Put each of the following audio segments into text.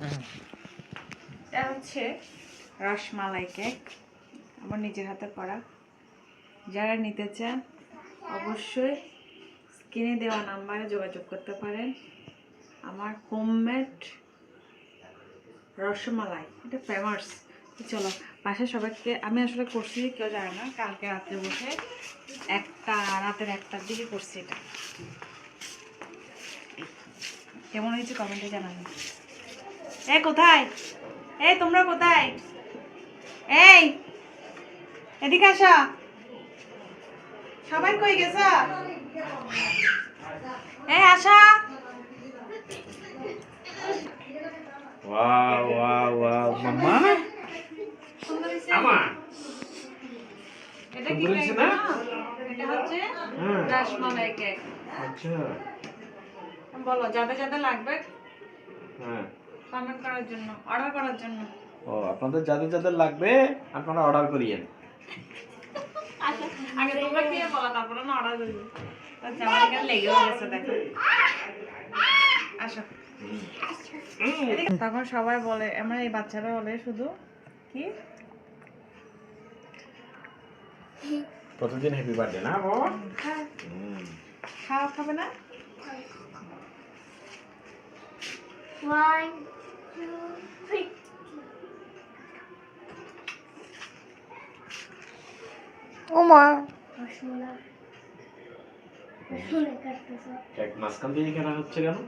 এটা হচ্ছে রসমালাই কেক, আমার নিজের হাতে করা। যারা নিতে চান, অবশ্যই স্ক্রিনে দেওয়া নাম্বারে যোগাযোগ করতে পারেন। আমার হোমমেড রসমালাই, এটা ফেমাস চলো বাসায় সবাইকে, আমি আসলে করছি, কেউ জানে না, কালকে রাত্রে বসে একটা, রাতের একটার দিকে করছি এটা। কেমন হয়েছে কমেন্টে জানাবেন। এ কোথায়? এই তোমরা কোথায়? এই এদিকে আসো। সবাই কই গেছ? এই আসা। Wow wow wow mamma. আমার? এটা কি কেক না? এটা হচ্ছে হ্যাঁ। কেক আচ্ছা। বলো যাদের যাদের লাগবে। হ্যাঁ। কমেন্ট করার জন্য অর্ডার করার জন্য। ও আপনাদের যাদের যাদের লাগবে আপনারা অর্ডার করিয়েন আগে তোমরা খেয়ে বলো তারপরে না অর্ডার করবি আচ্ছা আমার এখানে লেগেও গেছে দেখো। আসো। তখন সবাই বলে আমরা এই বাচ্চারা বলে শুধু কি? প্রতিদিন হ্যাপি বার্থডে না বাবা হুম। খাওয়া খাবে না? One. ওমা। রসমালাই রসমালাই কাটতেছে এক মাঝখান দিয়ে খেলা হচ্ছে কেন?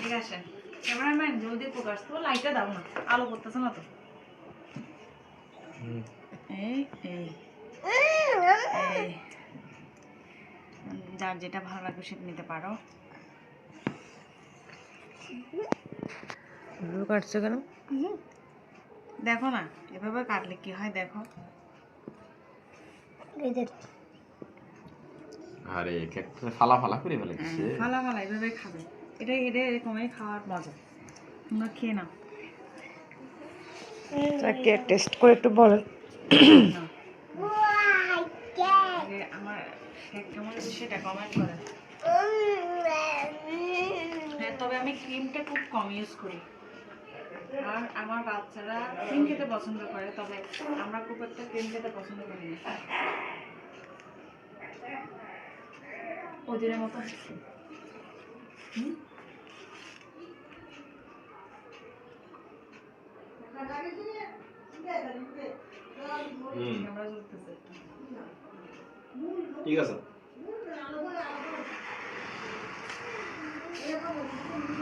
ঠিক আছে। ক্যামেরাম্যান জলদি প্রকাশ তো লাইটটা দাও না আলো করতেছে না তো। এই এই এই যার যেটা ভালো লাগবে সেটা নিতে পারো। কাটছো কেন? দেখো না এভাবে কাটলে কি হয় দেখো। আরে ফালা ফালা করে ফেলেছে ফালা ফালা এভাবে খাবে। এটা এটা এরকমই খাওয়ার মজা। তোমরা খেয়ে নাও। তাকে টেস্ট করে একটু বলেন নাও। আমার সেটা কমেন্ট করে। হ্যাঁ তবে আমি ক্রিমটা খুব কম ইউজ করি। আর আমার বাচ্চারা ক্রিম খেতে পছন্দ করে তবে আমরা খুব একটা ক্রিম খেতে পছন্দ করি না। ওদের মতো। ঠিক আছে। Deus.